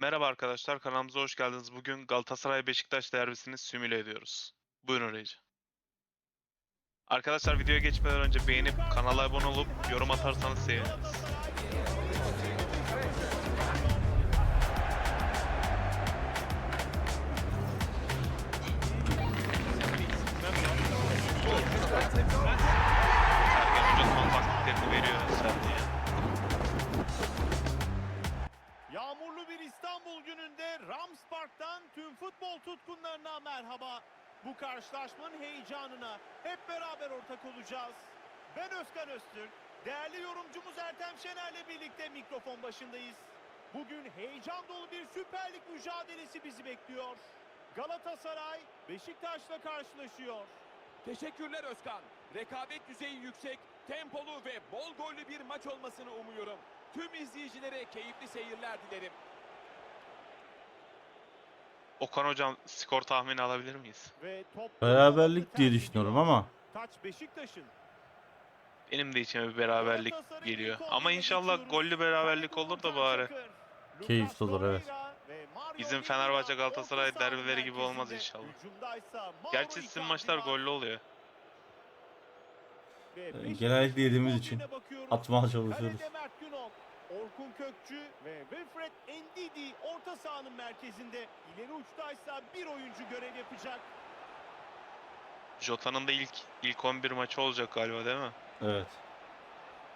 Merhaba arkadaşlar, kanalımıza hoş geldiniz. Bugün Galatasaray Beşiktaş derbisini simüle ediyoruz. Buyurun Reji. Arkadaşlar videoya geçmeden önce beğenip kanala abone olup yorum atarsanız seviniriz. Yağmurlu bir İstanbul gününde Rams Park'tan tüm futbol tutkunlarına merhaba. Bu karşılaşmanın heyecanına hep beraber ortak olacağız. Ben Özkan Öztürk, değerli yorumcumuz Ertem Şener'le birlikte mikrofon başındayız. Bugün heyecan dolu bir Süper Lig mücadelesi bizi bekliyor. Galatasaray Beşiktaş'la karşılaşıyor. Teşekkürler Özkan. Rekabet düzeyi yüksek, tempolu ve bol gollü bir maç olmasını umuyorum. Tüm izleyicilere keyifli seyirler dilerim. Okan hocam skor tahmini alabilir miyiz? Ve top Beraberlik diye düşünüyorum ama Taç Beşiktaş'ın. Benim de içime bir beraberlik geliyor. Ama inşallah gollü beraberlik olur da bari. Keyifli olur, evet. Bizim Fenerbahçe Galatasaray derbileri gibi olmaz inşallah. Gerçi sizin maçlar gollü oluyor. Ee, genellikle yediğimiz için atmaya çalışıyoruz. Orkun Kökçü ve Wilfred Ndidi orta sahanın merkezinde. İleri uçtaysa bir oyuncu görev yapacak. Jota'nın da ilk ilk 11 maçı olacak galiba değil mi? evet.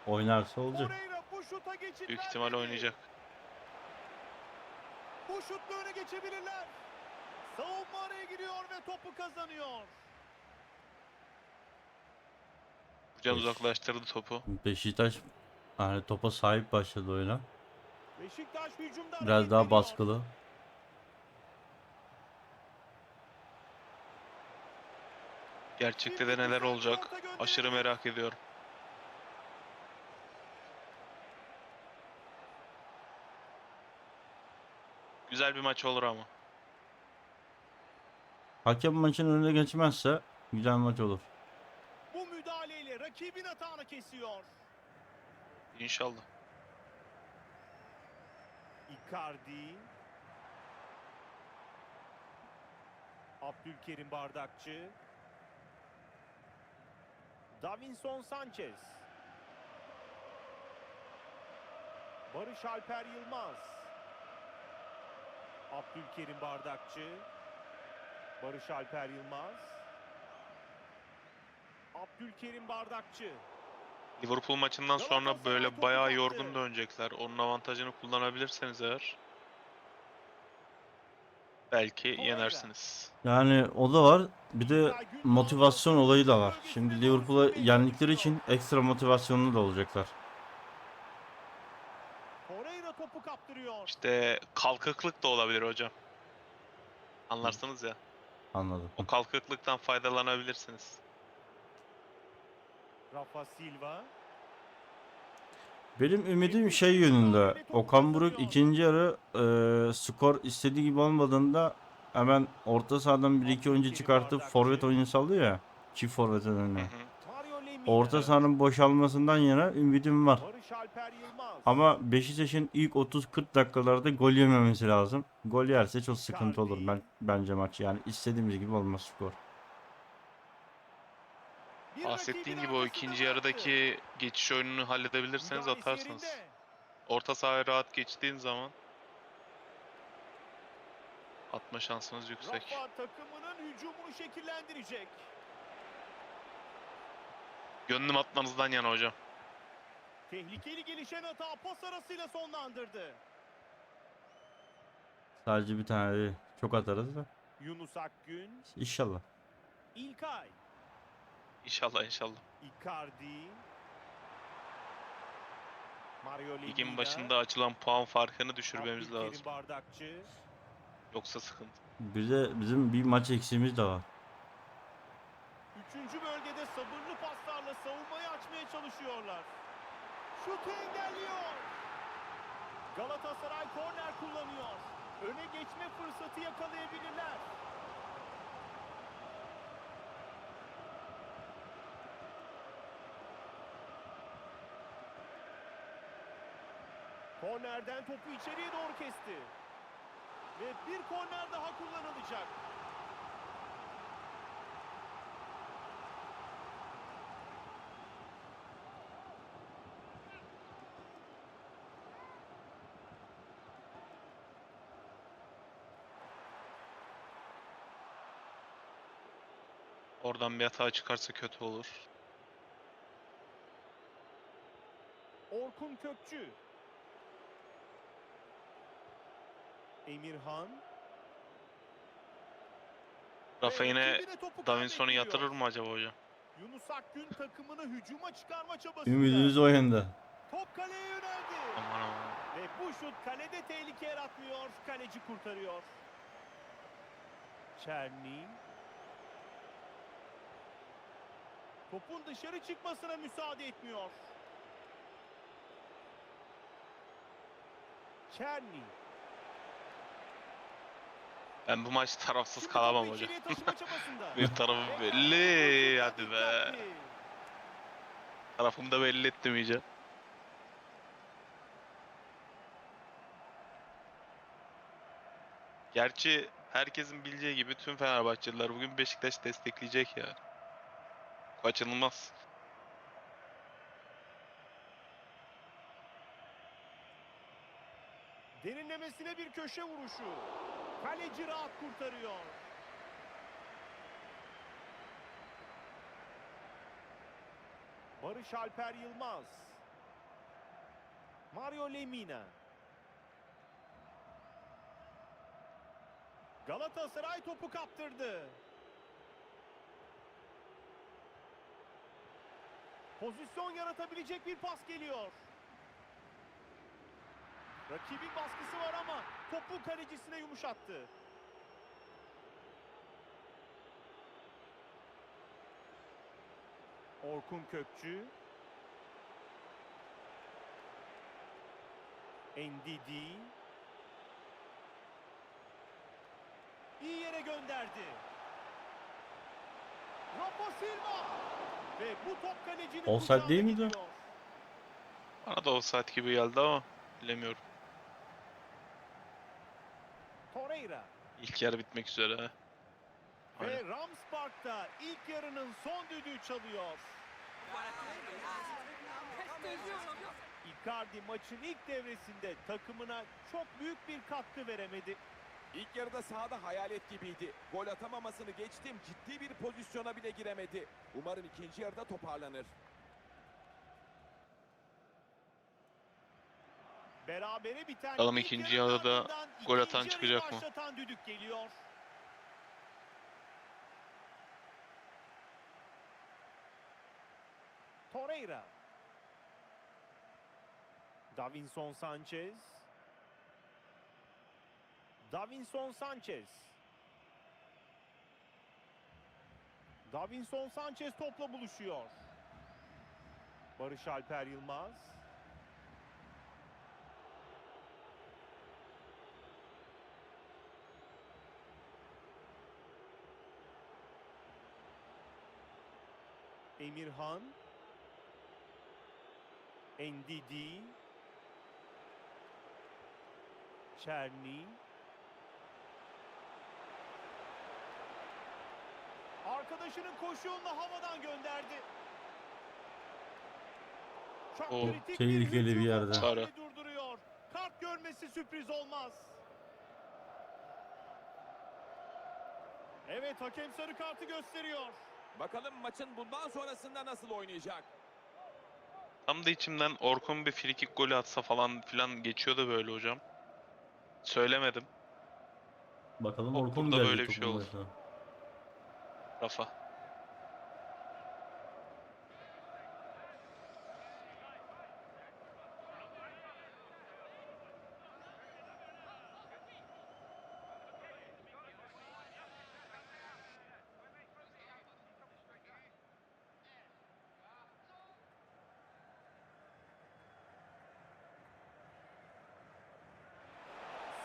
Oynarsa olacak. Torreira bu şuta Büyük ihtimal oynayacak. Bu şutla öne geçebilirler. Savunma araya giriyor ve topu kazanıyor. Hocam uzaklaştırdı topu. Beşiktaş yani topa sahip başladı oyuna. Beşiktaş hücumda Biraz daha baskılı. Gerçekte de neler olacak aşırı merak ediyorum. Güzel bir maç olur ama. Hakem maçın önüne geçmezse güzel maç olur. Bu müdahaleyle rakibin atağını kesiyor. İnşallah. Icardi. Abdülkerim Bardakçı. Davinson Sanchez. Barış Alper Yılmaz. Abdülkerim Bardakçı. Barış Alper Yılmaz. Abdülkerim Bardakçı. Liverpool maçından sonra böyle bayağı yorgun dönecekler. Onun avantajını kullanabilirseniz eğer belki yenersiniz. Yani o da var. Bir de motivasyon olayı da var. Şimdi Liverpool'a yendikleri için ekstra motivasyonlu da olacaklar. Torreira topu kaptırıyor. İşte kalkıklık da olabilir hocam. Anlarsınız ya. Anladım. O kalkıklıktan faydalanabilirsiniz. Rafa Silva. Benim ümidim şey yönünde. Okan Buruk ikinci yarı e, skor istediği gibi olmadığında hemen orta sahadan bir iki oyuncu çıkartıp forvet oyunu sallıyor ya. Çift forvetin Hı önüne. Orta sahanın boşalmasından yana ümidim var. Ama Beşiktaş'ın ilk 30-40 dakikalarda gol yememesi lazım. Gol yerse çok sıkıntı olur ben bence maç. Yani istediğimiz gibi olmaz skor. Bahsettiğin gibi o ikinci yarıdaki geçiş oyununu halledebilirseniz atarsınız. Orta sahaya rahat geçtiğin zaman atma şansınız yüksek. Rafa takımının hücumunu şekillendirecek. Gönlüm atmanızdan yana hocam. Tehlikeli gelişen hata pas arasıyla sonlandırdı. Sadece bir tane değil. Çok atarız da. Yunus Akgün, İnşallah. İlkay, İnşallah inşallah. Icardi, Mario Ligin başında açılan puan farkını düşürmemiz Abdülkerim lazım. Bardakçı, Yoksa sıkıntı. Bir de bizim bir maç eksiğimiz de var. Üçüncü bölgede sabırlı paslarla savunmayı açmaya çalışıyorlar. Şutu engelliyor. Galatasaray korner kullanıyor. Öne geçme fırsatı yakalayabilirler. Kornerden topu içeriye doğru kesti. Ve bir korner daha kullanılacak. Oradan bir hata çıkarsa kötü olur. Orkun Kökçü. Emirhan. Rafa yine Davinson'u yatırır mı acaba hocam? Yunus Akgün takımını hücuma çıkarma çabasında. Ümidimiz o yönde. Top kaleye yöneldi. Aman aman. Ve bu şut kalede tehlike yaratmıyor. Kaleci kurtarıyor. Çerni. Topun dışarı çıkmasına müsaade etmiyor. Çerni. Ben bu maç tarafsız kalamam hocam. Bir tarafım belli. Hadi be. Tarafımı da belli ettim iyice. Gerçi herkesin bileceği gibi tüm Fenerbahçeliler bugün Beşiktaş destekleyecek ya. Kaçınılmaz. Derinlemesine bir köşe vuruşu. Kaleci rahat kurtarıyor. Barış Alper Yılmaz. Mario Lemina. Galatasaray topu kaptırdı. Pozisyon yaratabilecek bir pas geliyor. Rakibin baskısı var ama topu kalecisine yumuşattı. Orkun Kökçü. Ndidi. İyi yere gönderdi. Rafa Silva. Ve bu top kalecinin Offside değil miydi? Bana da o saat gibi geldi ama bilemiyorum. Torreira. İlk yarı bitmek üzere. Aynen. Ve Rams Park'ta ilk yarının son düdüğü çalıyor. Icardi maçın ilk devresinde takımına çok büyük bir katkı veremedi. İlk yarıda sahada hayalet gibiydi. Gol atamamasını geçtim ciddi bir pozisyona bile giremedi. Umarım ikinci yarıda toparlanır. Berabere biten Bakalım ikinci yarıda gol atan çıkacak mı? düdük geliyor. Torreira. Davinson Sanchez. Davinson Sanchez. Davinson Sanchez topla buluşuyor. Barış Alper Yılmaz. Emirhan. Ndidi. Çerni. Arkadaşının koşu yolunu havadan gönderdi. Çok O kritik tehlikeli bir hücum yerde. Sarı. durduruyor. Kart görmesi sürpriz olmaz. Evet hakem sarı kartı gösteriyor. Bakalım maçın bundan sonrasında nasıl oynayacak? Tam da içimden Orkun bir frikik golü atsa falan filan geçiyordu böyle hocam. Söylemedim. Bakalım Orkun mu burada gelecek böyle bir şey topun olur. başına? Rafa.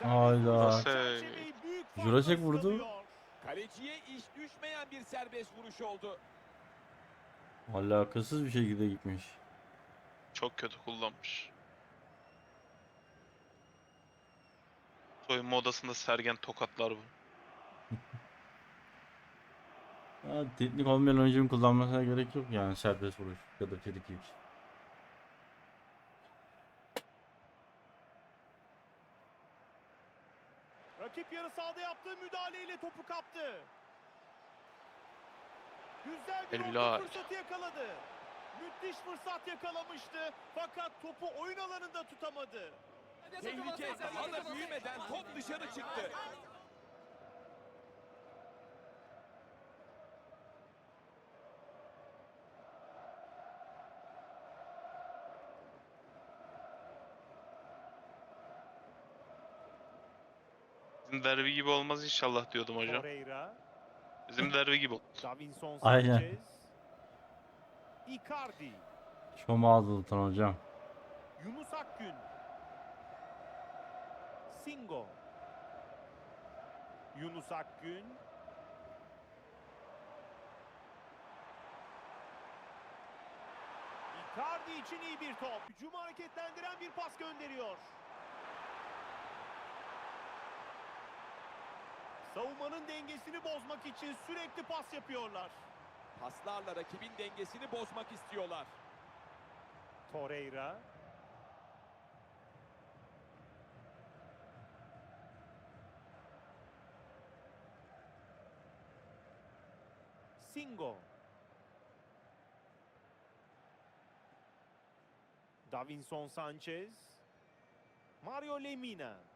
Hayda. Farkla Jurasek vurdu. Kaleciye iş düşmeyen bir serbest vuruş oldu. Alakasız bir şekilde gitmiş. Çok kötü kullanmış. Soyunma odasında Sergen tokatlar bu. Ha, teknik olmayan oyuncunun kullanmasına gerek yok yani serbest vuruş ya da free kick. Rakip yarı sahada yaptığı müdahaleyle topu kaptı. Güzel bir orta fırsatı yakaladı. Müthiş fırsat yakalamıştı fakat topu oyun alanında tutamadı. Tehlike daha da büyümeden top dışarı çıktı. Bizim derbi gibi olmaz inşallah diyordum hocam. Torreira, Bizim derbi gibi. Davinson Aynen. Icardi, Şoma Azıltan hocam. Yunus Akgün, Singo, Yunus Akgün, Icardi için iyi bir top. Hücumu hareketlendiren bir pas gönderiyor. Savunmanın dengesini bozmak için sürekli pas yapıyorlar. Paslarla rakibin dengesini bozmak istiyorlar. Torreira. Singo. Davinson Sanchez. Mario Lemina.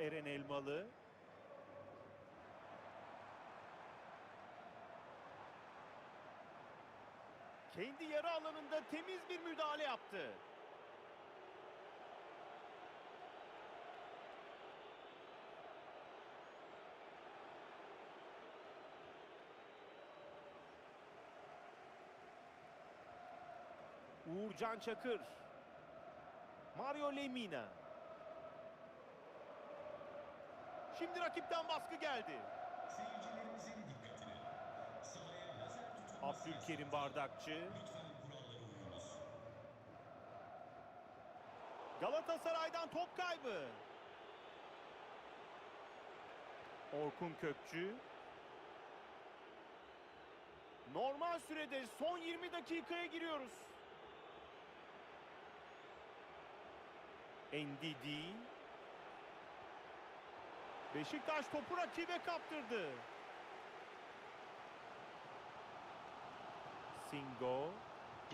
Eren Elmalı. Kendi yarı alanında temiz bir müdahale yaptı. Uğurcan Çakır. Mario Lemina. Şimdi rakipten baskı geldi. Abdülkerim Bardakçı. Galatasaray'dan top kaybı. Orkun Kökçü. Normal sürede son 20 dakikaya giriyoruz. Ndidi. Beşiktaş topu rakibe kaptırdı. Singo.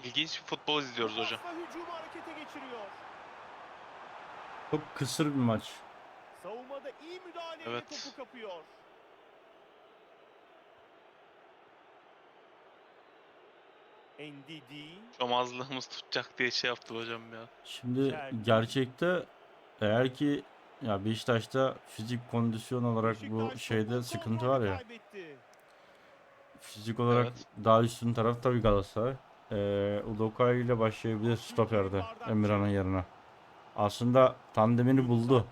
İlginç bir futbol izliyoruz hocam. Hücumu harekete geçiriyor. Çok kısır bir maç. Savunmada iyi müdahaleyle Evet. topu kapıyor. Ndidi. Çomazlığımız tutacak diye şey yaptı hocam ya. Şimdi gerçekte eğer ki ya Beşiktaş'ta fizik kondisyon olarak bu şeyde sıkıntı var ya. kaybetti. Fizik olarak Evet. daha üstün taraf tabii Galatasaray. Ee, Udokay ile başlayabilir stoperde Emirhan'ın yerine. Aslında tandemini buldu.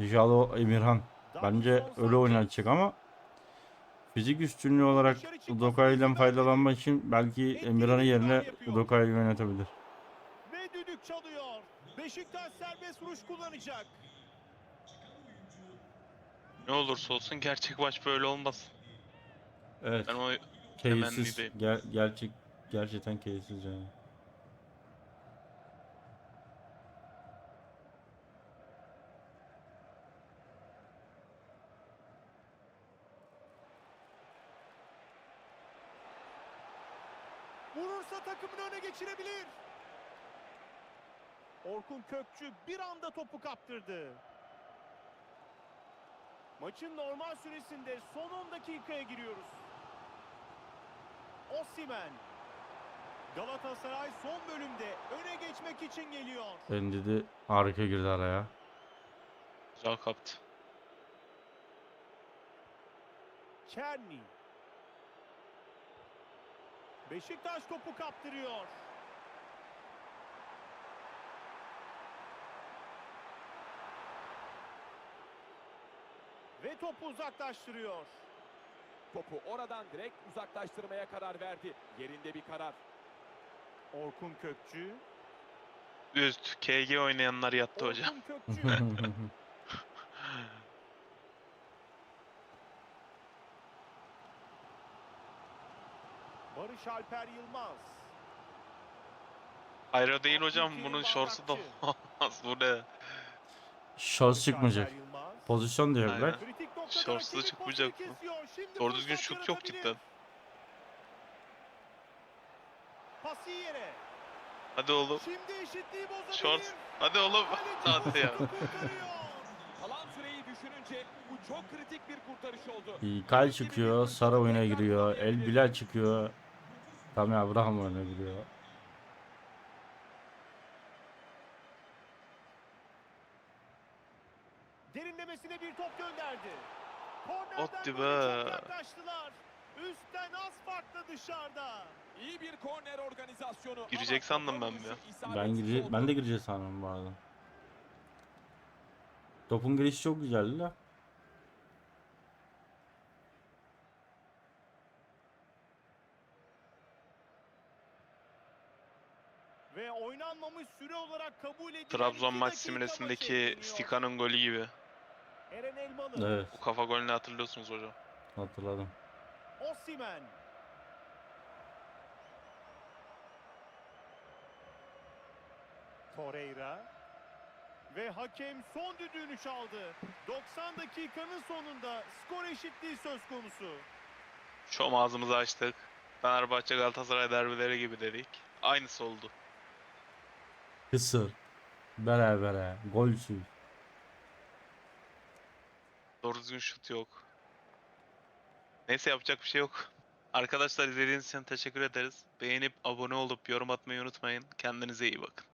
Jalo Emirhan. Bence öyle Sanchez. oynatacak ama fizik üstünlüğü olarak Udokay'dan faydalanmak için belki Emirhan'ın yerine Udokay'ı yönetebilir. Ve düdük çalıyor. Beşiktaş serbest vuruş kullanacak. Ne olursa olsun gerçek maç böyle olmaz. Evet. Ben o Keyifsiz. temennideyim. Ger gerçek gerçekten keyifsiz yani. Vurursa takımını öne geçirebilir. Orkun Kökçü bir anda topu kaptırdı. Maçın normal süresinde son 10 dakikaya giriyoruz. Osimhen. Galatasaray son bölümde öne geçmek için geliyor. Endidi harika girdi araya. Güzel kaptı. Çerni. Beşiktaş topu kaptırıyor. Ve topu uzaklaştırıyor. Topu oradan direkt uzaklaştırmaya karar verdi. Yerinde bir karar. Orkun Kökçü. Üst. KG oynayanlar yattı hocam. Orkun Kökçü. Barış Alper Yılmaz. Hayra değil hocam. Bunun şorsu da olmaz. Bu ne? Şans çıkmayacak. Pozisyon diyor Aynen. Rakibin çıkmayacak mı? Doğru düzgün şut yok cidden. Pası yere. Hadi oğlum. Şimdi eşitliği bozabilir. Şort. Hadi oğlum. Hadi ya. topu kurtarıyor. Kalan süreyi düşününce bu çok kritik bir kurtarış oldu. İlkay çıkıyor. Sara oyuna giriyor. El Bilal çıkıyor. Tamam Abraham oyuna giriyor. Derinlemesine bir top gönderdi. Böyle be. Üstten az farklı dışarıda. İyi bir korner organizasyonu. Girecek sandım ben vuruşu Ben gire ben de gireceğiz sanırım bu arada. Topun girişi çok güzeldi de. Ve oynanmamış süre olarak kabul edilen Trabzon maç ekleniyor. Stika'nın golü gibi. Eren Elmalı. Evet Bu kafa golünü hatırlıyorsunuz hocam. hatırladım. Osimhen. Torreira. Ve hakem son düdüğünü çaldı. 90 dakikanın sonunda skor eşitliği söz konusu. Şom ağzımızı açtık. Fenerbahçe Galatasaray derbileri gibi dedik. Aynısı oldu. Kısır. Berabere. Golsüz. Doğru düzgün şut yok. Neyse yapacak bir şey yok. Arkadaşlar izlediğiniz için teşekkür ederiz. Beğenip abone olup yorum atmayı unutmayın. Kendinize iyi bakın.